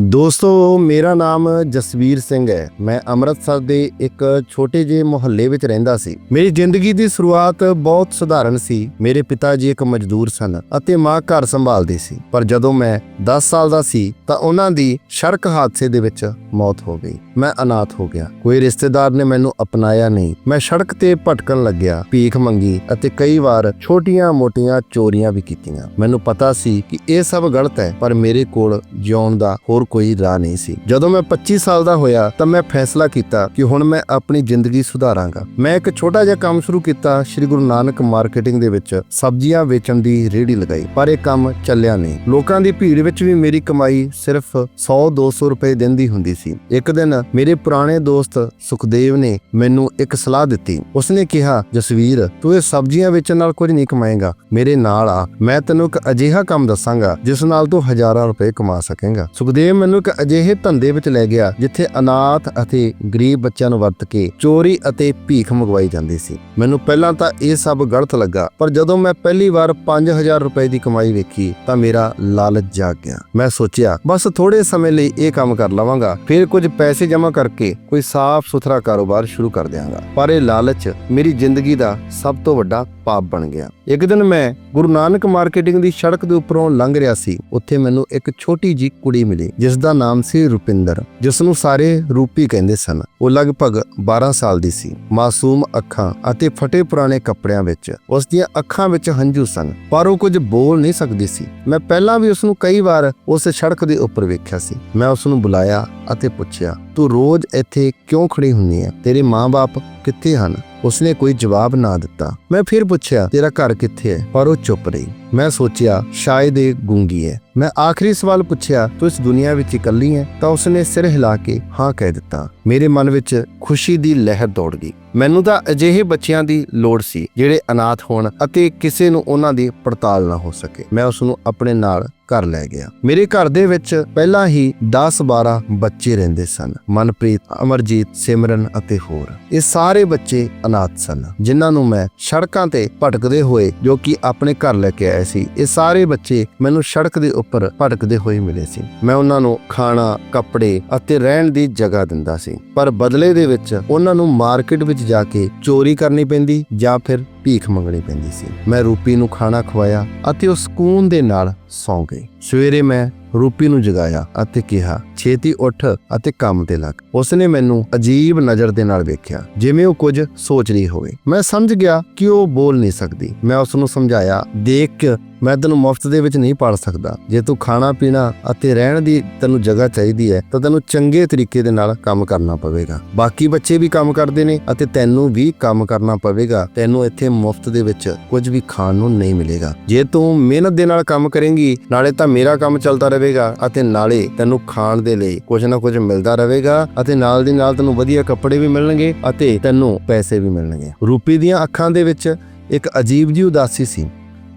ਦੋਸਤੋ, ਮੇਰਾ ਨਾਮ ਜਸਵੀਰ ਸਿੰਘ ਹੈ। ਮੈਂ ਅੰਮ੍ਰਿਤਸਰ ਦੇ ਇੱਕ ਛੋਟੇ ਜਿਹੇ ਮੁਹੱਲੇ ਵਿੱਚ ਰਹਿੰਦਾ ਸੀ। ਮੇਰੀ ਜ਼ਿੰਦਗੀ ਦੀ ਸ਼ੁਰੂਆਤ ਬਹੁਤ ਸਧਾਰਨ ਸੀ। ਮੇਰੇ ਪਿਤਾ ਜੀ ਇੱਕ ਮਜ਼ਦੂਰ ਸਨ ਅਤੇ ਮਾਂ ਘਰ ਸੰਭਾਲਦੀ ਸੀ। ਪਰ ਜਦੋਂ ਮੈਂ 10 ਸਾਲ ਦਾ ਸੀ, ਤਾਂ ਉਹਨਾਂ ਦੀ ਸੜਕ ਹਾਦਸੇ ਦੇ ਵਿੱਚ ਮੌਤ ਹੋ ਗਈ। ਮੈਂ ਅਨਾਥ ਹੋ ਗਿਆ। ਕੋਈ ਰਿਸ਼ਤੇਦਾਰ ਨੇ ਮੈਨੂੰ ਅਪਣਾਇਆ ਨਹੀਂ। ਮੈਂ ਸੜਕ ਤੇ ਭਟਕਣ ਲੱਗਿਆ, ਭੀਖ ਮੰਗੀ ਅਤੇ ਕਈ ਵਾਰ ਛੋਟੀਆਂ-ਮੋਟੀਆਂ ਚੋਰੀਆਂ ਵੀ ਕੀਤੀਆਂ। ਮੈਨੂੰ ਪਤਾ ਸੀ ਕਿ ਇਹ ਸਭ ਗਲਤ ਹੈ, ਪਰ ਮੇਰੇ ਕੋਲ ਜਿਉਣ ਦਾ ਹੋਰ ਕੋਈ ਰਾਹ ਨਹੀਂ ਸੀ। ਜਦੋਂ ਮੈਂ 25 ਸਾਲ ਦਾ ਹੋਇਆ, ਤਾਂ ਮੈਂ ਫੈਸਲਾ ਕੀਤਾ ਕਿ ਹੁਣ ਮੈਂ ਆਪਣੀ ਜ਼ਿੰਦਗੀ ਸੁਧਾਰਾਂਗਾ। ਮੈਂ ਇੱਕ ਛੋਟਾ ਜਿਹਾ ਕੰਮ ਸ਼ੁਰੂ ਕੀਤਾ ਸ੍ਰੀ ਗੁਰੂ ਨਾਨਕ ਮਾਰਕੀਟਿੰਗ ਦੇ ਵਿੱਚ। ਸਬਜ਼ੀਆਂ ਵੇਚਣ ਦੀ ਰੇਹੜੀ ਲਗਾਈ, ਪਰ ਇਹ ਕੰਮ ਚੱਲਿਆ ਨਹੀਂ। ਲੋਕਾਂ ਦੀ ਭੀੜ ਵਿੱਚ ਵੀ ਮੇਰੀ ਕਮਾਈ ਸਿਰਫ 100-200 ਰੁਪਏ ਦਿਨ ਦੀ ਹੁੰਦੀ ਸੀ। ਇੱਕ ਦਿਨ ਮੇਰੇ ਪੁਰਾਣੇ ਦੋਸਤ ਸੁਖਦੇਵ ਨੇ ਮੈਨੂੰ ਇੱਕ ਸਲਾਹ ਦਿੱਤੀ। ਉਸਨੇ ਕਿਹਾ, ਜਸਵੀਰ, ਤੂੰ ਇਹ ਸਬਜ਼ੀਆਂ ਵੇਚਣ ਨਾਲ ਕੁਝ ਨਹੀਂ ਕਮਾਏਗਾ। ਮੇਰੇ ਨਾਲ ਆ। ਮੈਂ ਤੈਨੂੰ ਇੱਕ ਅਜਿਹਾ ਕੰਮ ਦੱਸਾਂਗਾ, ਜਿਸ ਨਾਲ ਤੂੰ ਹਜ਼ਾਰਾਂ ਰੁਪਏ ਕਮਾ ਸਕੇਗਾ। ਸੁਖਦੇਵ ਮੈਨੂੰ ਇੱਕ ਅਜਿਹੇ ਧੰਦੇ ਵਿੱਚ ਲੈ ਗਿਆ ਜਿੱਥੇ ਅਨਾਥ ਅਤੇ ਗਰੀਬ ਬੱਚਿਆਂ ਨੂੰ ਵਰਤ ਕੇ ਚੋਰੀ ਅਤੇ ਭੀਖ ਮੰਗਵਾਈ ਜਾਂਦੀ ਸੀ। ਮੈਨੂੰ ਪਹਿਲਾਂ ਤਾਂ ਇਹ ਸਭ ਗਲਤ ਲੱਗਾ, ਪਰ ਜਦੋਂ ਮੈਂ ਪਹਿਲੀ ਵਾਰ 5000 ਰੁਪਏ ਦੀ ਕਮਾਈ ਵੇਖੀ ਤਾਂ ਮੇਰਾ ਲਾਲਚ ਜਾਗ ਗਿਆ। ਮੈਂ ਸੋਚਿਆ, ਬਸ ਥੋੜੇ ਸਮੇਂ ਲਈ ਇਹ ਕੰਮ ਕਰ ਲਵਾਂਗਾ, ਫਿਰ ਕੁਝ ਪੈਸੇ ਜਮ੍ਹਾਂ ਕਰਕੇ ਕੋਈ ਸਾਫ਼ ਸੁਥਰਾ ਕਾਰੋਬਾਰ ਸ਼ੁਰੂ ਕਰ ਦਿਆਂਗਾ। ਪਰ ਇਹ ਲਾਲਚ ਮੇਰੀ ਜ਼ਿੰਦਗੀ ਦਾ ਸਭ ਤੋਂ ਵੱਡਾ ਪਾਪ ਬਣ ਗਿਆ। ਇੱਕ ਦਿਨ ਮੈਂ ਗੁਰੂ ਨਾਨਕ ਮਾਰਕੀਟਿੰਗ ਦੀ ਸੜਕ ਦੇ ਉੱਪਰੋਂ ਲੰਘ ਰਿਹਾ ਸੀ, ਉੱਥੇ ਮੈਨੂੰ ਇੱਕ ਛੋਟੀ ਜੀ ਕੁੜੀ ਮਿਲੀ ਜਿਸ ਦਾ ਨਾਮ ਸੀ ਰੁਪਿੰਦਰ ਜਿਸ ਨੂੰ ਸਾਰੇ ਰੂਪੀ ਕਹਿੰਦੇ ਸਨ। ਉਹ ਲਗਭਗ 12 ਸਾਲ ਦੀ ਸੀ। ਮਾਸੂਮ ਅੱਖਾਂ ਅਤੇ ਫਟੇ ਪੁਰਾਣੇ ਕੱਪੜਿਆਂ ਵਿੱਚ ਉਸ ਦੀਆਂ ਅੱਖਾਂ ਵਿੱਚ ਹੰਝੂ ਸਨ, ਪਰ ਉਹ ਕੁਝ ਬੋਲ ਨਹੀਂ ਸਕਦੀ ਸੀ। ਮੈਂ ਪਹਿਲਾਂ ਵੀ ਉਸ ਨੂੰ ਕਈ ਵਾਰ ਉਸ ਸੜਕ ਦੇ ਉੱਪਰ ਵੇਖਿਆ ਸੀ। ਮੈਂ ਉਸ ਨੂੰ ਬੁਲਾਇਆ ਅਤੇ ਪੁੱਛਿਆ, ਤੂੰ ਰੋਜ਼ ਇੱਥੇ ਕਿਉਂ ਖੜੀ ਹੁੰਨੀ ਹੈ ਤੇਰੇ ਮਾਂ-ਬਾਪ ਕਿੱਥੇ ਹਨ? ਉਸਨੇ ਕੋਈ ਜਵਾਬ ਨਾ ਦਿੱਤਾ। ਮੈਂ ਫਿਰ ਪੁੱਛਿਆ, ਤੇਰਾ ਘਰ ਕਿੱਥੇ ਹੈ? ਪਰ ਉਹ ਚੁੱਪ ਰਹੀ। ਮੈਂ ਸੋਚਿਆ, ਸ਼ਾਇਦ ਇਹ ਗੂੰਗੀ ਹੈ। ਮੈਂ ਆਖਰੀ ਸਵਾਲ ਪੁੱਛਿਆ, ਤੂੰ ਇਸ ਦੁਨੀਆ ਵਿੱਚ ਇਕੱਲੀ ਹੈ? ਤਾਂ ਉਸਨੇ ਸਿਰ ਹਿਲਾ ਕੇ, ਹਾਂ, ਕਹਿ ਦਿੱਤਾ। ਮੇਰੇ ਮਨ ਵਿੱਚ ਖੁਸ਼ੀ ਦੀ ਲਹਿਰ ਦੌੜ ਗਈ। ਮੈਨੂੰ ਤਾਂ ਅਜਿਹੇ ਬੱਚਿਆਂ ਦੀ ਲੋੜ ਸੀ, ਜਿਹੜੇ ਅਨਾਥ ਹੋਣ ਅਤੇ ਕਿਸੇ ਨੂੰ ਉਹਨਾਂ ਦੀ ਪੜਤਾਲ ਨਾ ਹੋ ਸਕੇ। ਮੈਂ ਉਸ ਨੂੰ ਆਪਣੇ ਨਾਲ ਘਰ ਲੈ ਗਿਆ। ਮੇਰੇ ਘਰ ਦੇ ਵਿੱਚ ਪਹਿਲਾਂ ਹੀ 10-12 ਬੱਚੇ ਰਹਿੰਦੇ ਸਨ। ਮਨਪ੍ਰੀਤ, ਅਮਰਜੀਤ, ਸਿਮਰਨ ਅਤੇ ਹੋਰ। ਇਹ ਸਾਰੇ ਬੱਚੇ ਅਨਾਥ ਸਨ, ਜਿਨ੍ਹਾਂ ਨੂੰ ਮੈਂ ਸੜਕਾਂ ਤੇ ਭਟਕਦੇ ਹੋਏ ਜੋ ਕਿ ਆਪਣੇ ਘਰ ਲੈ ਕੇ ਆਇਆ ਸੀ, ਇਹ ਸਾਰੇ ਬੱਚੇ ਮੈਨੂੰ ਸੜਕ ਦੇ ਉੱਪਰ ਭਟਕਦੇ ਹੋਏ ਮਿਲੇ ਸੀ। ਮੈਂ ਉਹਨਾਂ ਨੂੰ ਖਾਣਾ, ਕੱਪੜੇ ਅਤੇ ਰਹਿਣ ਦੀ ਜਗ੍ਹਾ ਦਿੰਦਾ ਸੀ। ਪਰ ਬਦਲੇ ਦੇ ਵਿੱਚ ਉਹਨਾਂ ਨੂੰ ਮਾਰਕੀਟ ਵਿੱਚ ਜਾ ਕੇ ਚੋਰੀ ਕਰਨੀ ਪੈਂਦੀ ਜਾਂ ਫਿਰ ਭੀਖ ਮੰਗਣੀ ਪੈਂਦੀ ਸੀ। ਮੈਂ ਰੂਪੀ ਨੂੰ ਖਾਣਾ ਖਵਾਇਆ ਅਤੇ ਉਹ ਸਕੂਨ ਦੇ ਨਾਲ ਸੌਂ ਗਈ। ਸਵੇਰੇ ਮੈਂ ਰੂਪੀ ਨੂੰ ਜਗਾਇਆ ਅਤੇ ਕਿਹਾ, ਛੇਤੀ ਉੱਠ ਅਤੇ ਕੰਮ ਤੇ ਲੱਗ। ਉਸਨੇ ਮੈਨੂੰ ਅਜੀਬ ਨਜ਼ਰ ਦੇ ਨਾਲ ਵੇਖਿਆ, ਜਿਵੇਂ ਉਹ ਕੁਝ ਸੋਚ ਰਹੀ ਹੋਵੇ। ਮੈਂ ਸਮਝ ਗਿਆ ਕਿ ਉਹ ਬੋਲ ਨਹੀਂ ਸਕਦੀ। ਮੈਂ ਉਸ ਨੂੰ ਸਮਝਾਇਆ, ਦੇਖ, ਮੈਂ ਤੈਨੂੰ ਮੁਫਤ ਦੇ ਵਿੱਚ ਨਹੀਂ ਪਾਲ ਸਕਦਾ। ਜੇ ਤੂੰ ਖਾਣਾ, ਪੀਣਾ ਅਤੇ ਰਹਿਣ ਦੀ ਤੈਨੂੰ ਜਗ੍ਹਾ ਚਾਹੀਦੀ ਹੈ, ਤਾਂ ਤੈਨੂੰ ਚੰਗੇ ਤਰੀਕੇ ਦੇ ਨਾਲ ਕੰਮ ਕਰਨਾ ਪਵੇਗਾ। ਬਾਕੀ ਬੱਚੇ ਵੀ ਕੰਮ ਕਰਦੇ ਨੇ ਅਤੇ ਤੈਨੂੰ ਵੀ ਕੰਮ ਕਰਨਾ ਪਵੇਗਾ। ਤੈਨੂੰ ਇੱਥੇ ਮੁਫਤ ਦੇ ਵਿੱਚ ਕੁਝ ਵੀ ਖਾਣ ਨੂੰ ਨਹੀਂ ਮਿਲੇਗਾ। ਜੇ ਤੂੰ ਮਿਹਨਤ ਦੇ ਨਾਲ ਕੰਮ ਕਰੇਂਗੀ, ਨਾਲੇ ਤਾਂ ਮੇਰਾ ਕੰਮ ਚੱਲਦਾ ਰਹੇਗਾ ਅਤੇ ਨਾਲੇ ਤੈਨੂੰ ਖਾਣ ਦੇ ਲਈ ਕੁਝ ਨਾ ਕੁਝ ਮਿਲਦਾ ਰਹੇਗਾ ਅਤੇ ਨਾਲ ਦੀ ਨਾਲ ਤੈਨੂੰ ਵਧੀਆ ਕੱਪੜੇ ਵੀ ਮਿਲਣਗੇ ਅਤੇ ਤੈਨੂੰ ਪੈਸੇ ਵੀ ਮਿਲਣਗੇ। ਰੂਪੀ ਦੀਆਂ ਅੱਖਾਂ ਦੇ ਵਿੱਚ ਇੱਕ ਅਜੀਬ ਜਿਹੀ ਉਦਾਸੀ ਸੀ।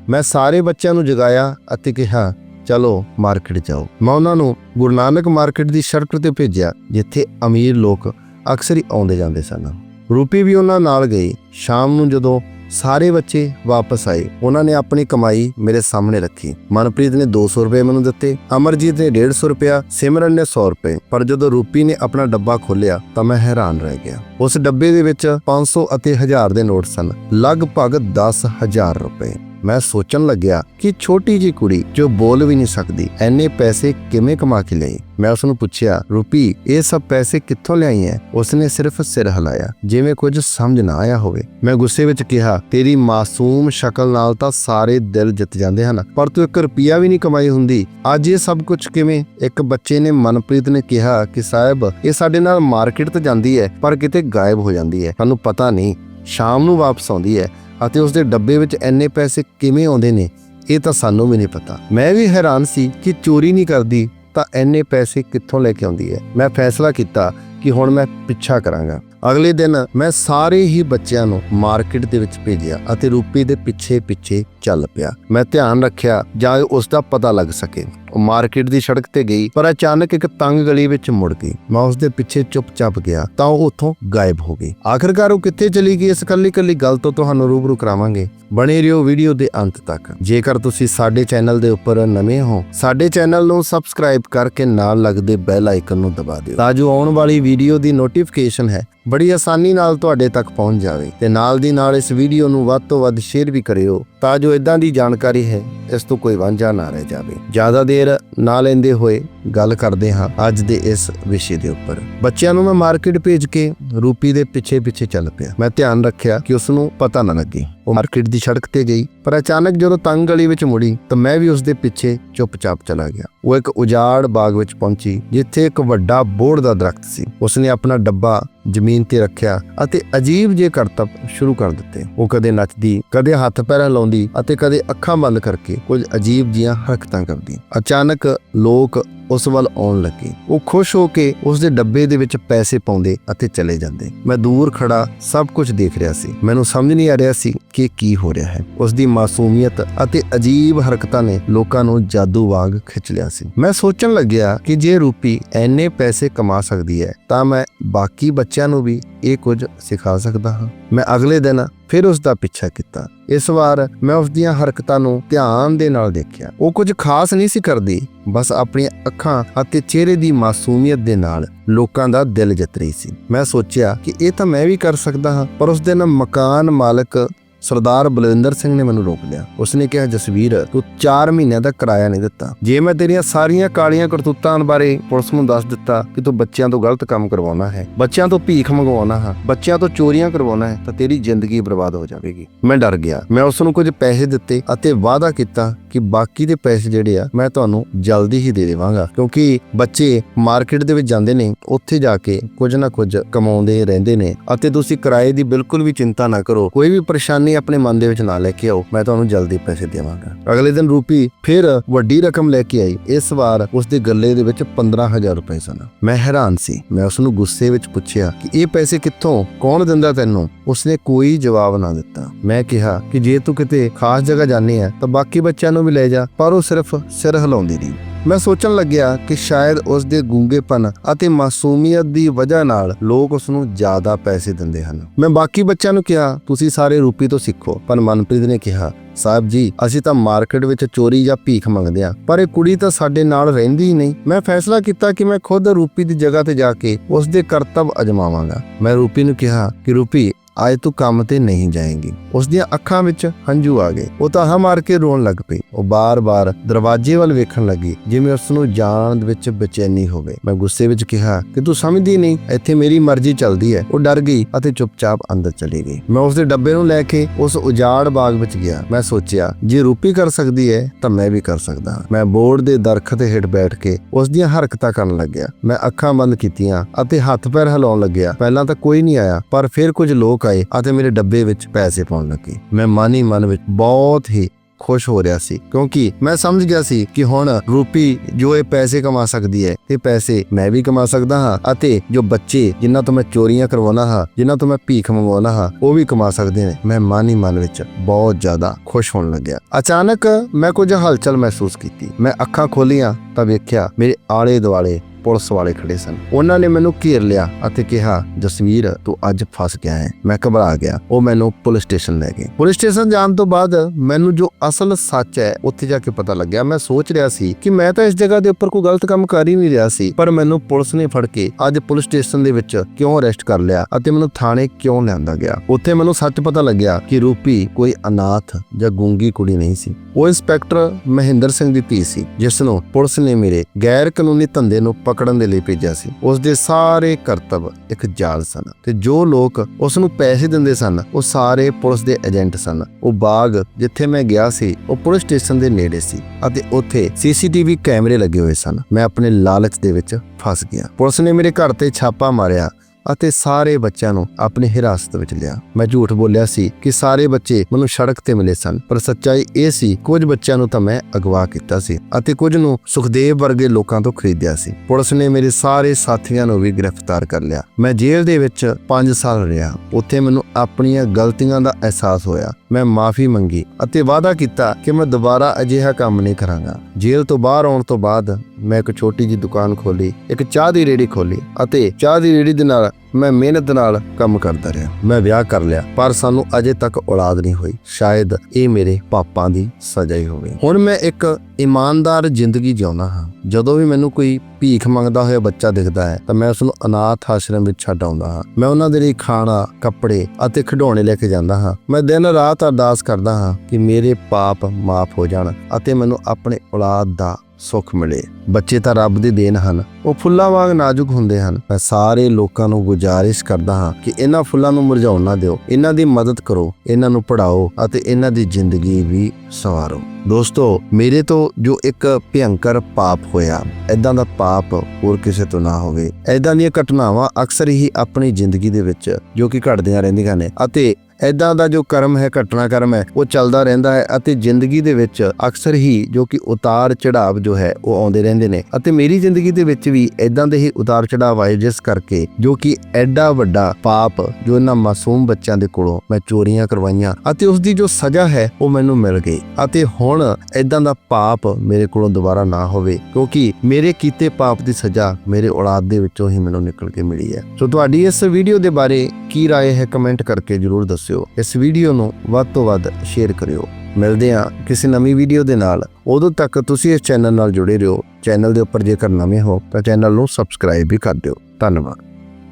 ਮੈਂ ਸਾਰੇ ਬੱਚਿਆਂ ਨੂੰ ਜਗਾਇਆ ਅਤੇ ਕਿਹਾ, ਚਲੋ, ਮਾਰਕੀਟ ਜਾਓ। ਮੈਂ ਉਹਨਾਂ ਨੂੰ ਗੁਰੂ ਨਾਨਕ ਮਾਰਕੀਟ ਦੀ ਸੜਕ ਤੇ ਭੇਜਿਆ, ਜਿੱਥੇ ਅਮੀਰ ਲੋਕ ਅਕਸਰ ਹੀ ਆਉਂਦੇ ਜਾਂਦੇ ਸਨ। ਰੂਪੀ ਵੀ ਉਹਨਾਂ ਨਾਲ ਗਈ। ਸ਼ਾਮ ਨੂੰ ਜਦੋਂ ਸਾਰੇ ਬੱਚੇ ਵਾਪਸ ਆਏ। ਉਹਨਾਂ ਨੇ ਆਪਣੀ ਕਮਾਈ ਮੇਰੇ ਸਾਹਮਣੇ ਰੱਖੀ। ਮਨਪ੍ਰੀਤ ਨੇ 200 ਰੁਪਏ ਮੈਨੂੰ ਦਿੱਤੇ, ਅਮਰਜੀਤ ਨੇ 150 ਰੁਪਇਆ, ਸਿਮਰਨ ਨੇ 100 ਰੁਪਏ। ਪਰ ਜਦੋਂ ਰੂਪੀ ਨੇ ਆਪਣਾ ਡੱਬਾ ਖੋਲ੍ਹਿਆ, ਤਾਂ ਮੈਂ ਹੈਰਾਨ ਰਹਿ ਗਿਆ। ਉਸ ਡੱਬੇ ਦੇ ਵਿੱਚ 500 ਅਤੇ 1000 ਦੇ ਨੋਟ ਸਨ। ਲਗਭਗ 10000 ਰੁਪਏ। ਮੈਂ ਸੋਚਣ ਲੱਗਿਆ ਕਿ ਛੋਟੀ ਜੀ ਕੁੜੀ ਜੋ ਬੋਲ ਵੀ ਨਹੀਂ ਸਕਦੀ ਐਨੇ ਪੈਸੇ ਕਿਵੇਂ ਕਮਾ ਕੇ ਲਈ? ਮੈਂ ਉਸ ਨੂੰ ਪੁੱਛਿਆ, ਰੂਪੀ, ਇਹ ਸਭ ਪੈਸੇ ਕਿੱਥੋਂ ਲਿਆਈ ਹੈ ਉਸਨੇ ਸਿਰਫ ਸਿਰ ਹਿਲਾਇਆ, ਜਿਵੇਂ ਕੁਝ ਸਮਝ ਨਾ ਆਇਆ ਹੋਵੇ। ਮੈਂ ਗੁੱਸੇ ਵਿੱਚ ਕਿਹਾ, ਤੇਰੀ ਮਾਸੂਮ ਸ਼ਕਲ ਨਾਲ ਤਾਂ ਸਾਰੇ ਦਿਲ ਜਿੱਤ ਜਾਂਦੇ ਹਨ, ਪਰ ਤੂੰ ਇੱਕ ਰੁਪਿਆ ਵੀ ਨਹੀਂ ਕਮਾਈ ਹੁੰਦੀ। ਅੱਜ ਇਹ ਸਭ ਕੁਝ ਕਿਵੇਂ? ਇੱਕ ਬੱਚੇ ਨੇ ਮਨਪ੍ਰੀਤ ਨੇ ਕਿਹਾ ਕਿ ਸਾਹਿਬ ਇਹ ਸਾਡੇ ਨਾਲ ਮਾਰਕੀਟ ਤੇ ਜਾਂਦੀ ਹੈ ਪਰ ਕਿਤੇ ਗਾਇਬ ਹੋ ਜਾਂਦੀ ਹੈ ਸਾਨੂੰ ਪਤਾ ਨਹੀਂ, ਸ਼ਾਮ ਨੂੰ ਵਾਪਸ ਆਉਂਦੀ ਹੈ ਅਤੇ ਉਸ ਦੇ ਡੱਬੇ ਵਿੱਚ ਐਨੇ ਪੈਸੇ ਕਿਵੇਂ ਆਉਂਦੇ ਨੇ, ਇਹ ਤਾਂ ਸਾਨੂੰ ਵੀ ਨਹੀਂ ਪਤਾ। ਮੈਂ ਵੀ ਹੈਰਾਨ ਸੀ ਕਿ ਚੋਰੀ ਨਹੀਂ ਕਰਦੀ ਤਾਂ ਐਨੇ ਪੈਸੇ ਕਿੱਥੋਂ ਲੈ ਕੇ ਆਉਂਦੀ ਹੈ। ਮੈਂ ਫੈਸਲਾ ਕੀਤਾ ਕਿ ਹੁਣ ਮੈਂ ਪਿੱਛਾ ਕਰਾਂਗਾ। ਅਗਲੇ ਦਿਨ ਮੈਂ ਸਾਰੇ ਹੀ ਬੱਚਿਆਂ ਨੂੰ ਮਾਰਕੀਟ ਦੇ ਵਿੱਚ ਭੇਜਿਆ ਅਤੇ ਰੂਪੀ ਦੇ ਪਿੱਛੇ ਪਿੱਛੇ ਚੱਲ ਪਿਆ। ਮੈਂ ਧਿਆਨ ਰੱਖਿਆ ਜਾਂ ਉਸ ਦਾ ਪਤਾ ਲੱਗ ਸਕੇ। ਉਹ ਮਾਰਕੀਟ ਦੀ ਸੜਕ ਤੇ ਗਈ, ਪਰ ਅਚਾਨਕ ਇੱਕ ਤੰਗ ਗਲੀ ਵਿੱਚ ਮੁੜ ਗਈ। ਮੈਂ ਉਸ ਦੇ ਪਿੱਛੇ ਚੁੱਪਚਾਪ ਗਿਆ ਤਾਂ ਉਹ ਉੱਥੋਂ ਗਾਇਬ ਹੋ ਗਈ। ਆਖਰਕਾਰ ਉਹ ਕਿੱਥੇ ਚਲੀ ਗਈ? ਇਸ ਕੱਲੀ ਕੱਲੀ ਗੱਲ ਤੋਂ ਤੁਹਾਨੂੰ ਰੂਬਰੂ ਕਰਾਵਾਂਗੇ। ਬਣੇ ਰਹੋ ਵੀਡੀਓ ਦੇ ਅੰਤ ਤੱਕ। ਜੇਕਰ ਤੁਸੀਂ ਸਾਡੇ ਚੈਨਲ ਦੇ ਉੱਪਰ ਨਵੇਂ ਹੋ, ਸਾਡੇ ਚੈਨਲ ਨੂੰ ਸਬਸਕ੍ਰਾਈਬ ਕਰਕੇ ਨਾਲ ਲੱਗਦੇ ਬੈਲ ਆਈਕਨ ਨੂੰ ਦਬਾ ਦਿਓ। ਤਾਂ ਜੋ ਆਉਣ ਵਾਲੀ ਵੀਡੀਓ ਦੀ ਨੋਟੀਫਿਕੇਸ਼ਨ ਹੈ। ਬੜੀ ਆਸਾਨੀ ਨਾਲ ਤੁਹਾਡੇ ਤੱਕ ਪਹੁੰਚ ਜਾਵੇ ਤੇ ਨਾਲ ਦੀ ਨਾਲ ਇਸ ਵੀਡੀਓ ਨੂੰ ਵੱਧ ਤੋਂ ਵੱਧ ਸ਼ੇਅਰ ਵੀ ਕਰਿਓ ਤਾਂ ਜੋ ਇਦਾਂ ਦੀ ਜਾਣਕਾਰੀ ਹੈ, ਇਸ ਤੋਂ ਕੋਈ ਵਾਂਝਾ ਨਾ ਰਹਿ ਜਾਵੇ। ਜ਼ਿਆਦਾ ਦੇਰ ਨਾ ਲੈਂਦੇ ਹੋਏ ਗੱਲ ਕਰਦੇ ਹਾਂ ਅੱਜ ਦੇ ਇਸ ਵਿਸ਼ੇ ਦੇ ਉੱਪਰ। ਬੱਚਿਆਂ ਨੂੰ ਮੈਂ ਮਾਰਕੀਟ ਭੇਜ ਕੇ ਰੂਪੀ ਦੇ ਪਿੱਛੇ ਪਿੱਛੇ ਚੱਲ ਪਿਆ। ਮੈਂ ਧਿਆਨ ਰੱਖਿਆ ਕਿ ਉਸ ਨੂੰ ਪਤਾ ਨਾ ਲੱਗੇ। ਉਹ ਮਾਰਕੀਟ ਦੀ ਸੜਕ ਤੇ ਗਈ। ਪਰ ਅਚਾਨਕ ਜਦੋਂ ਤੰਗ ਗਲੀ ਵਿੱਚ ਮੁੜੀ ਤਾਂ ਮੈਂ ਵੀ ਉਸ ਦੇ ਪਿੱਛੇ ਚੁੱਪਚਾਪ ਚਲਾ ਗਿਆ। ਉਹ ਇੱਕ ਉਜਾੜ ਬਾਗ ਵਿੱਚ ਪਹੁੰਚੀ, ਜਿੱਥੇ ਇੱਕ ਵੱਡਾ ਬੋੜ ਦਾ ਦਰਖਤ ਸੀ। ਉਸਨੇ ਆਪਣਾ ਡੱਬਾ ਜ਼ਮੀਨ ਤੇ ਰੱਖਿਆ ਅਤੇ ਅਜੀਬ ਜਿਹੇ ਕਰਤੱਵ ਸ਼ੁਰੂ ਕਰ ਦਿੱਤੇ। ਉਹ ਕਦੇ ਨੱਚਦੀ, ਕਦੇ ਹੱਥ ਪੈਰ ਹਿਲਾਉਂਦੀ ਅਤੇ ਕਦੇ ਅੱਖਾਂ ਬੰਦ ਕਰਕੇ ਕੁਝ ਅਜੀਬ ਜੀਆਂ ਹਰਕਤਾਂ ਕਰਦੀ। ਅਚਾਨਕ ਲੋਕ ਉਸ ਵੱਲ ਆਉਣ ਲੱਗੇ। ਉਹ ਖੁਸ਼ ਹੋ ਕੇ ਉਸ ਦੇ ਡੱਬੇ ਦੇ ਵਿੱਚ ਪੈਸੇ ਪਾਉਂਦੇ ਅਤੇ ਚਲੇ ਜਾਂਦੇ। ਮੈਂ ਦੂਰ ਖੜਾ ਸਭ ਕੁਝ ਦੇਖ ਰਿਹਾ ਸੀ। ਮੈਨੂੰ ਸਮਝ ਨਹੀਂ ਆ ਰਿਹਾ ਸੀ ਕਿ ਕੀ ਹੋ ਰਿਹਾ ਹੈ। ਉਸ ਦੀ ਮਾਸੂਮੀਅਤ ਅਤੇ ਅਜੀਬ ਹਰਕਤਾਂ ਨੇ ਲੋਕਾਂ ਨੂੰ ਜਾਦੂ ਵਾਂਗ ਖਿੱਚ ਲਿਆ ਸੀ। ਮੈਂ ਸੋਚਣ ਲੱਗਿਆ ਕਿ ਜੇ ਰੂਪੀ ਐਨੇ ਪੈਸੇ ਕਮਾ ਸਕਦੀ ਹੈ, ਤਾਂ ਮੈਂ ਬਾਕੀ ਬੱਚਿਆਂ ਨੂੰ ਵੀ ਇਹ ਕੁਝ ਸਿਖਾ ਸਕਦਾ ਹਾਂ। ਮੈਂ ਅਗਲੇ ਦਿਨ ਫਿਰ ਉਸ ਦਾ ਪਿੱਛਾ ਕੀਤਾ। ਇਸ ਵਾਰ ਮੈਂ ਉਸ ਦੀਆਂ ਹਰਕਤਾਂ ਨੂੰ ਧਿਆਨ ਦੇ ਨਾਲ ਦੇਖਿਆ। ਉਹ ਕੁਝ ਖਾਸ ਨਹੀਂ ਸੀ ਕਰਦੀ, ਬਸ ਆਪਣੀਆਂ ਅੱਖਾਂ ਅਤੇ ਚਿਹਰੇ ਦੀ ਮਾਸੂਮੀਅਤ ਦੇ ਨਾਲ ਲੋਕਾਂ ਦਾ ਦਿਲ ਜਿੱਤ ਰਹੀ ਸੀ। ਮੈਂ ਸੋਚਿਆ ਕਿ ਇਹ ਤਾਂ ਮੈਂ ਵੀ ਕਰ ਸਕਦਾ ਹਾਂ, ਪਰ ਉਸ ਦਿਨ ਮਕਾਨ ਮਾਲਕ ਸਰਦਾਰ ਬਲਵਿੰਦਰ ਸਿੰਘ ਨੇ ਮੈਨੂੰ ਰੋਕ ਲਿਆ। ਉਸਨੇ ਕਿਹਾ, ਜਸਵੀਰ, ਤੂੰ 4 ਮਹੀਨਿਆਂ ਦਾ ਕਿਰਾਇਆ ਨਹੀਂ ਦਿੱਤਾ। ਜੇ ਮੈਂ ਤੇਰੀਆਂ ਸਾਰੀਆਂ ਕਾਲੀਆਂ ਕਰਤੂਤਾਂ ਬਾਰੇ ਪੁਲਿਸ ਨੂੰ ਦੱਸ ਦਿੱਤਾ ਕਿ ਤੂੰ ਬੱਚਿਆਂ ਤੋਂ ਗਲਤ ਕੰਮ ਕਰਵਾਉਣਾ ਹੈ, ਬੱਚਿਆਂ ਤੋਂ ਭੀਖ ਮੰਗਵਾਉਣਾ ਹੈ, ਬੱਚਿਆਂ ਤੋਂ ਚੋਰੀਆਂ ਕਰਵਾਉਣਾ ਹੈ, ਤਾਂ ਤੇਰੀ ਜ਼ਿੰਦਗੀ ਬਰਬਾਦ ਹੋ ਜਾਵੇਗੀ। ਮੈਂ ਡਰ ਗਿਆ। ਮੈਂ ਉਸ ਨੂੰ ਕੁਝ ਪੈਸੇ ਦਿੱਤੇ ਅਤੇ ਵਾਅਦਾ ਕੀਤਾ ਕਿ ਬਾਕੀ ਦੇ ਪੈਸੇ ਜਿਹੜੇ ਆ, ਮੈਂ ਤੁਹਾਨੂੰ ਜਲਦੀ ਹੀ ਦੇ ਦੇਵਾਂਗਾ। ਕਿਉਂਕਿ ਬੱਚੇ ਮਾਰਕੀਟ ਦੇ ਵਿੱਚ ਜਾਂਦੇ ਨੇ, ਉੱਥੇ ਜਾ ਕੇ ਕੁਝ ਨਾ ਕੁਝ ਕਮਾਉਂਦੇ ਰਹਿੰਦੇ ਨੇ ਅਤੇ ਤੁਸੀਂ ਕਿਰਾਏ ਦੀ ਬਿਲਕੁਲ ਵੀ ਚਿੰਤਾ ਨਾ ਕਰੋ। ਕੋਈ ਵੀ ਪਰੇਸ਼ਾਨੀ ਆਪਣੇ ਮਨ ਦੇ ਵਿੱਚ ਨਾ ਲੈ ਕੇ ਆਓ, ਮੈਂ ਤੁਹਾਨੂੰ ਜਲਦੀ ਪੈਸੇ ਦੇਵਾਂਗਾ। ਅਗਲੇ ਦਿਨ ਰੂਪੀ ਫਿਰ ਵੱਡੀ ਰਕਮ ਲੈ ਕੇ ਆਈ। ਇਸ ਵਾਰ ਉਸ ਦੇ ਗੱਲੇ ਦੇ ਵਿੱਚ 15000 ਰੁਪਏ ਸਨ। ਮੈਂ ਹੈਰਾਨ ਸੀ। ਮੈਂ ਉਸ ਨੂੰ ਗੁੱਸੇ ਵਿੱਚ ਪੁੱਛਿਆ ਕਿ ਇਹ ਪੈਸੇ ਕਿੱਥੋਂ, ਕੌਣ ਦਿੰਦਾ ਤੈਨੂੰ? ਉਸਨੇ ਕੋਈ ਜਵਾਬ ਨਾ ਦਿੱਤਾ। ਮੈਂ ਕਿਹਾ ਕਿ ਜੇ ਤੂੰ ਕਿਤੇ ਖਾਸ ਜਗ੍ਹਾ ਜਾਣੀ ਹੈ, ਤਾਂ ਬਾਕੀ ਬੱਚਿਆਂ ਨੂੰ ਵੀ ਲੈ ਜਾ, ਪਰ ਉਹ ਸਿਰਫ ਸਿਰ ਹਿਲਾਉਂਦੀ ਰਹੀ। ਮੈਂ ਸੋਚਣ ਲੱਗਿਆ ਕਿ ਸ਼ਾਇਦ ਉਸ ਦੇ ਗੂੰਗੇਪਨ ਅਤੇ ਮਾਸੂਮੀਅਤ ਦੀ ਵਜ੍ਹਾ ਨਾਲ ਲੋਕ ਉਸ ਨੂੰ ਜ਼ਿਆਦਾ ਪੈਸੇ ਦਿੰਦੇ ਹਨ। ਮੈਂ ਬਾਕੀ ਬੱਚਿਆਂ ਨੂੰ ਕਿਹਾ, ਤੁਸੀਂ ਸਾਰੇ ਰੂਪੀ ਤੋਂ ਸਿੱਖੋ। ਪਰ ਮਨਪ੍ਰੀਤ ਨੇ ਕਿਹਾ ਸਾਹਿਬ ਜੀ, ਅਸੀਂ ਤਾਂ ਮਾਰਕੀਟ ਵਿੱਚ ਚੋਰੀ ਜਾਂ ਭੀਖ ਮੰਗਦੇ ਆ ਪਰ ਇਹ ਕੁੜੀ ਤਾਂ ਸਾਡੇ ਨਾਲ ਰਹਿੰਦੀ ਹੀ ਨਹੀਂ। ਮੈਂ ਫੈਸਲਾ ਕੀਤਾ ਕਿ ਮੈਂ ਖੁਦ ਰੂਪੀ ਦੀ ਜਗ੍ਹਾ ਤੇ ਜਾ ਕੇ ਉਸ ਦੇ ਕਰਤੱਵ ਅਜਮਾਵਾਂਗਾ। ਮੈਂ ਰੂਪੀ ਨੂੰ ਕਿਹਾ ਕਿ, ਰੂਪੀ ਅੱਜ ਤੂੰ ਕੰਮ ਤੇ ਨਹੀਂ ਜਾਏਂਗੀ। ਉਸ ਦੀਆਂ ਅੱਖਾਂ ਵਿੱਚ ਹੰਝੂ ਆ ਗਏ। ਉਹ ਤਾਂ ਮਾਰ ਕੇ ਰੋਣ ਲੱਗ ਪਈ। ਉਹ ਬਾਰ-ਬਾਰ ਦਰਵਾਜ਼ੇ ਵੱਲ ਵੇਖਣ ਲੱਗੀ, ਜਿਵੇਂ ਉਸ ਨੂੰ ਜਾਣ ਵਿੱਚ ਬੇਚੈਨੀ ਹੋਵੇ। ਮੈਂ ਗੁੱਸੇ ਵਿੱਚ ਕਿਹਾ, ਕਿ ਤੂੰ ਸਮਝਦੀ ਨਹੀਂ? ਇੱਥੇ ਮੇਰੀ ਮਰਜ਼ੀ ਚੱਲਦੀ ਹੈ। ਉਹ ਡਰ ਗਈ ਅਤੇ ਚੁੱਪਚਾਪ ਅੰਦਰ ਚਲੀ ਗਈ। ਮੈਂ ਉਸ ਦੇ ਡੱਬੇ ਨੂੰ ਲੈ ਕੇ ਉਸ ਉਜਾੜ ਬਾਗ ਵਿੱਚ ਗਿਆ। ਮੈਂ ਸੋਚਿਆ, ਜੇ ਰੂਪੀ ਕਰ ਸਕਦੀ ਹੈ, ਤਾਂ ਮੈਂ ਵੀ ਕਰ ਸਕਦਾ ਹਾਂ। ਮੈਂ ਬੋਰਡ ਦੇ ਦਰਖਤ ਹੇਠ ਬੈਠ ਕੇ ਉਸ ਦੀਆਂ ਹਰਕਤਾਂ ਕਰਨ ਲੱਗਿਆ। ਮੈਂ ਅੱਖਾਂ ਬੰਦ ਕੀਤੀਆਂ ਅਤੇ ਹੱਥ ਪੈਰ ਹਿਲਾਉਣ ਲੱਗਿਆ। ਪਹਿਲਾਂ ਤਾਂ ਕੋਈ ਨਹੀਂ ਆਇਆ, ਪਰ ਫਿਰ ਕੁਝ ਲੋਕ ਆਏ ਅਤੇ ਮੇਰੇ ਡੱਬੇ ਵਿੱਚ ਪੈਸੇ ਪਾਉਣ ਲੱਗੇ। ਮੈਂ ਮਨ ਹੀ ਮਨ ਵਿੱਚ ਬਹੁਤ ਹੀ ਖੁਸ਼ ਹੋ ਰਿਹਾ ਸੀ, ਕਿਉਂਕਿ ਮੈਂ ਸਮਝ ਗਿਆ ਸੀ ਕਿ ਹੁਣ ਰੂਪੀ ਜੋ ਇਹ ਪੈਸੇ ਕਮਾ ਸਕਦੀ ਹੈ ਤੇ ਪੈਸੇ ਮੈਂ ਵੀ ਕਮਾ ਸਕਦਾ ਹਾਂ ਅਤੇ ਜੋ ਬੱਚੇ ਜਿਨ੍ਹਾਂ ਤੋਂ ਮੈਂ ਚੋਰੀਆਂ ਕਰਵਾਉਣਾ ਹਾਂ, ਜਿਨ੍ਹਾਂ ਤੋਂ ਮੈਂ ਭੀਖ ਮੰਗਵਾਉਣਾ ਹਾਂ, ਉਹ ਵੀ ਕਮਾ ਸਕਦੇ ਨੇ। ਮੈਂ ਮਨ ਹੀ ਮਨ ਵਿੱਚ ਬਹੁਤ ਜ਼ਿਆਦਾ ਖੁਸ਼ ਹੋਣ ਲੱਗਿਆ। ਅਚਾਨਕ ਮੈਂ ਕੁਝ ਹਲਚਲ ਮਹਿਸੂਸ ਕੀਤੀ। ਮੈਂ ਅੱਖਾਂ ਖੋਲੀਆਂ ਤਾਂ ਵੇਖਿਆ ਮੇਰੇ ਆਲੇ ਦੁਆਲੇ ਪੁਲਿਸ ਵਾਲੇ ਖੜੇ ਸਨ। ਉਹਨਾਂ ਨੇ ਮੈਨੂੰ ਘੇਰ ਲਿਆ ਅਤੇ ਕਿਹਾ, ਜਸਵੀਰ, ਤੂੰ ਅੱਜ ਫਸ ਗਿਆ ਹੈ। ਮੈਂ ਘਬਰਾ ਗਿਆ। ਉਹ ਮੈਨੂੰ ਪੁਲਿਸ ਸਟੇਸ਼ਨ ਲੈ ਗਏ। ਪੁਲਿਸ ਸਟੇਸ਼ਨ ਜਾਣ ਤੋਂ ਬਾਅਦ ਮੈਨੂੰ ਜੋ ਅਸਲ ਸੱਚ ਹੈ, ਉੱਥੇ ਜਾ ਕੇ ਪਤਾ ਲੱਗਿਆ। ਮੈਂ ਸੋਚ ਰਿਹਾ ਸੀ ਕਿ ਮੈਂ ਤਾਂ ਇਸ ਜਗ੍ਹਾ ਦੇ ਉੱਪਰ ਕੋਈ ਗਲਤ ਕੰਮ ਕਰ ਹੀ ਨਹੀਂ ਰਿਹਾ ਸੀ, ਪਰ ਮੈਨੂੰ ਪੁਲਿਸ ਨੇ ਫੜ ਕੇ ਅੱਜ ਪੁਲਿਸ ਸਟੇਸ਼ਨ ਦੇ ਵਿੱਚ ਕਿਉਂ ਅਰੈਸਟ ਕਰ ਲਿਆ ਅਤੇ ਮੈਨੂੰ ਥਾਣੇ ਕਿਉਂ ਲਿਆਂਦਾ ਗਿਆ? ਉੱਥੇ ਮੈਨੂੰ ਸੱਚ ਪਤਾ ਲੱਗਿਆ ਕਿ ਰੂਪੀ ਕੋਈ ਅਨਾਥ ਜਾਂ ਗੂੰਗੀ ਕੁੜੀ ਨਹੀਂ ਸੀ। ਉਹ ਇੰਸਪੈਕਟਰ ਮਹਿੰਦਰ ਸਿੰਘ ਦੀ ਧੀ ਸੀ ਜਿਸ ਨੂੰ ਪੁਲਿਸ ਨੇ ਮੇਰੇ ਗੈਰ ਕਾਨੂੰਨੀ ਧੰਦੇ ਨੂੰ ਪਕੜਨ ਦੇ ਲਈ ਭੇਜਿਆ ਸੀ। ਉਸ ਦੇ ਸਾਰੇ ਕਰਤੱਵ ਇੱਕ ਜਾਲ ਸਨ ਤੇ ਜੋ ਲੋਕ ਉਸ ਨੂੰ ਪੈਸੇ ਦਿੰਦੇ ਸਨ, ਉਹ ਸਾਰੇ ਪੁਲਿਸ ਦੇ ਏਜੰਟ ਸਨ। ਉਹ ਬਾਗ ਜਿੱਥੇ ਮੈਂ ਗਿਆ ਸੀ, ਉਹ ਪੁਲਿਸ ਸਟੇਸ਼ਨ ਦੇ ਨੇੜੇ ਸੀ ਅਤੇ ਉੱਥੇ ਸੀਸੀਟੀਵੀ ਕੈਮਰੇ ਲੱਗੇ ਹੋਏ ਸਨ। ਮੈਂ ਆਪਣੇ ਲਾਲਚ ਦੇ ਵਿੱਚ ਫਸ ਗਿਆ। ਪੁਲਿਸ ਨੇ ਮੇਰੇ ਘਰ ਤੇ ਛਾਪਾ ਮਾਰਿਆ ਅਤੇ ਸਾਰੇ ਬੱਚਿਆਂ ਨੂੰ ਆਪਣੀ ਹਿਰਾਸਤ ਵਿੱਚ ਲਿਆ। ਮੈਂ ਝੂਠ ਬੋਲਿਆ ਸੀ ਕਿ ਸਾਰੇ ਬੱਚੇ ਮੈਨੂੰ ਸੜਕ ਤੇ ਮਿਲੇ ਸਨ, ਪਰ ਸੱਚਾਈ ਇਹ ਸੀ, ਕੁਝ ਬੱਚਿਆਂ ਨੂੰ ਤਾਂ ਮੈਂ ਅਗਵਾ ਕੀਤਾ ਸੀ ਅਤੇ ਕੁਝ ਨੂੰ ਸੁਖਦੇਵ ਵਰਗੇ ਲੋਕਾਂ ਤੋਂ ਖਰੀਦਿਆ ਸੀ। ਪੁਲਿਸ ਨੇ ਮੇਰੇ ਸਾਰੇ ਸਾਥੀਆਂ ਨੂੰ ਵੀ ਗ੍ਰਿਫਤਾਰ ਕਰ ਲਿਆ। ਮੈਂ ਜੇਲ੍ਹ ਦੇ ਵਿੱਚ 5 ਸਾਲ ਰਿਹਾ। ਉੱਥੇ ਮੈਨੂੰ ਆਪਣੀਆਂ ਗਲਤੀਆਂ ਦਾ ਅਹਿਸਾਸ ਹੋਇਆ। ਮੈਂ ਮਾਫੀ ਮੰਗੀ ਅਤੇ ਵਾਅਦਾ ਕੀਤਾ ਕਿ ਮੈਂ ਦੁਬਾਰਾ ਅਜਿਹਾ ਕੰਮ ਨਹੀਂ ਕਰਾਂਗਾ। ਜੇਲ੍ਹ ਤੋਂ ਬਾਹਰ ਆਉਣ ਤੋਂ ਬਾਅਦ ਮੈਂ ਇੱਕ ਛੋਟੀ ਜਿਹੀ ਦੁਕਾਨ ਖੋਲੀ ਇੱਕ ਚਾਹ ਦੀ ਰੇੜੀ ਖੋਲੀ ਅਤੇ ਚਾਹ ਦੀ ਰੇੜੀ ਦੇ ਨਾਲ ਮੈਂ ਮਿਹਨਤ ਨਾਲ ਕੰਮ ਕਰਦਾ ਰਿਹਾ। ਮੈਂ ਵਿਆਹ ਕਰ ਲਿਆ, ਪਰ ਸਾਨੂੰ ਅਜੇ ਤੱਕ ਔਲਾਦ ਨਹੀਂ ਹੋਈ। ਸ਼ਾਇਦ ਇਹ ਮੇਰੇ ਪਾਪਾਂ ਦੀ ਸਜ਼ਾ ਹੀ ਹੋਵੇ। ਹੁਣ ਮੈਂ ਇੱਕ ਇਮਾਨਦਾਰ ਜ਼ਿੰਦਗੀ ਜਿਉਂਦਾ ਹਾਂ। ਜਦੋਂ ਵੀ ਮੈਨੂੰ ਕੋਈ ਭੀਖ ਮੰਗਦਾ ਹੋਇਆ ਬੱਚਾ ਦਿਖਦਾ ਹੈ, ਤਾਂ ਮੈਂ ਉਸ ਨੂੰ ਅਨਾਥ ਆਸ਼ਰਮ ਵਿੱਚ ਛੱਡ ਆਉਂਦਾ ਹਾਂ। ਮੈਂ ਉਹਨਾਂ ਦੇ ਲਈ ਖਾਣਾ, ਕੱਪੜੇ ਅਤੇ ਖਿਡੌਣੇ ਲੈ ਕੇ ਜਾਂਦਾ ਹਾਂ। ਮੈਂ ਦਿਨ ਰਾਤ ਅਰਦਾਸ ਕਰਦਾ ਹਾਂ ਕਿ ਮੇਰੇ ਪਾਪ ਮਾਫ ਹੋ ਜਾਣ ਅਤੇ ਮੈਨੂੰ ਆਪਣੇ ਔਲਾਦ ਦਾ ਸੁੱਖ ਮਿਲੇ। ਬੱਚੇ ਤਾਂ ਰੱਬ ਦੀ ਦੇਣ ਹਨ। ਉਹ ਫੁੱਲਾਂ ਵਾਂਗ ਨਾਜ਼ੁਕ ਹੁੰਦੇ ਹਨ। ਮੈਂ ਸਾਰੇ ਲੋਕਾਂ ਨੂੰ ਗੁਜ਼ਾਰਿਸ਼ ਕਰਦਾ ਹਾਂ ਕਿ ਇਹਨਾਂ ਫੁੱਲਾਂ ਨੂੰ ਮੁਰਝਾਉਣ ਨਾ ਦਿਓ। ਇਹਨਾਂ ਦੀ ਮਦਦ ਕਰੋ, ਇਹਨਾਂ ਨੂੰ ਪੜਾਓ ਅਤੇ ਇਹਨਾਂ ਦੀ ਜ਼ਿੰਦਗੀ ਵੀ ਸਵਾਰੋ। ਦੋਸਤੋ, ਮੇਰੇ ਤੋਂ ਜੋ ਇੱਕ ਭਿਅੰਕਰ ਪਾਪ ਹੋਇਆ ਐਦਾਂ ਦਾ ਪਾਪ ਹੋਰ ਕਿਸੇ ਤੋਂ ਨਾ ਹੋਵੇ। ਐਦਾਂ ਦੀਆਂ ਘਟਨਾਵਾਂ ਅਕਸਰ ਹੀ ਆਪਣੀ ਜ਼ਿੰਦਗੀ ਦੇ ਵਿੱਚ ਜੋ ਕਿ ਘਟਦੀਆਂ ਰਹਿੰਦੀਆਂ ਨੇ ਅਤੇ ਐਦਾਂ ਦਾ ਜੋ ਕਰਮ ਹੈ ਘਟਨਾਕਰਮ ਹੈ ਉਹ ਚੱਲਦਾ ਰਹਿੰਦਾ ਹੈ ਅਤੇ ਜ਼ਿੰਦਗੀ ਦੇ ਵਿੱਚ ਅਕਸਰ ਹੀ ਜੋ ਕਿ ਉਤਾਰ ਚੜਾਵ ਜੋ ਹੈ ਉਹ ਆਉਂਦੇ ਰਹਿੰਦੇ ਨੇ ਅਤੇ ਮੇਰੀ ਜ਼ਿੰਦਗੀ ਦੇ ਵਿੱਚ ਵੀ ਐਦਾਂ ਦੇ ਹੀ ਉਤਾਰ ਚੜਾਵ ਆਏ ਜਿਸ ਕਰਕੇ ਜੋ ਕਿ ਐਡਾ ਵੱਡਾ ਪਾਪ ਜੋ ਇਹਨਾਂ ਮਾਸੂਮ ਬੱਚਿਆਂ ਦੇ ਕੋਲੋਂ ਮੈਂ ਚੋਰੀਆਂ ਕਰਵਾਈਆਂ ਅਤੇ ਉਸ ਦੀ ਜੋ ਸਜ਼ਾ ਹੈ ਉਹ ਮੈਨੂੰ ਮਿਲ ਗਈ ਅਤੇ ਹੁਣ ਐਦਾਂ ਦਾ ਪਾਪ ਮੇਰੇ ਕੋਲੋਂ ਦੁਬਾਰਾ ਨਾ ਹੋਵੇ ਕਿਉਂਕਿ ਮੇਰੇ ਕੀਤੇ ਪਾਪ ਦੀ ਸਜ਼ਾ ਮੇਰੇ ਔਲਾਦ ਦੇ ਵਿੱਚੋਂ ਹੀ ਮੈਨੂੰ ਨਿਕਲ ਕੇ ਮਿਲੀ ਹੈ ਸੋ ਤੁਹਾਡੀ ਇਸ ਵੀਡੀਓ ਦੇ ਬਾਰੇ ਕੀ رائے ਹੈ ਕਮੈਂਟ ਕਰਕੇ ਜਰੂਰ ਦੱਸਿਓ। ਇਸ ਵੀਡੀਓ ਨੂੰ ਵੱਧ ਤੋਂ ਵੱਧ ਸ਼ੇਅਰ ਕਰਿਓ। ਮਿਲਦੇ ਹਾਂ ਕਿਸੇ ਨਵੀਂ ਵੀਡੀਓ ਦੇ ਨਾਲ। ਉਦੋਂ ਤੱਕ ਤੁਸੀਂ ਇਸ ਚੈਨਲ ਨਾਲ ਜੁੜੇ ਰਹੋ। ਚੈਨਲ ਦੇ ਉੱਪਰ ਜੇਕਰ ਨਵੇਂ ਹੋ ਤਾਂ ਚੈਨਲ ਨੂੰ ਸਬਸਕ੍ਰਾਈਬ ਵੀ ਕਰ ਦਿਓ। ਧੰਨਵਾਦ।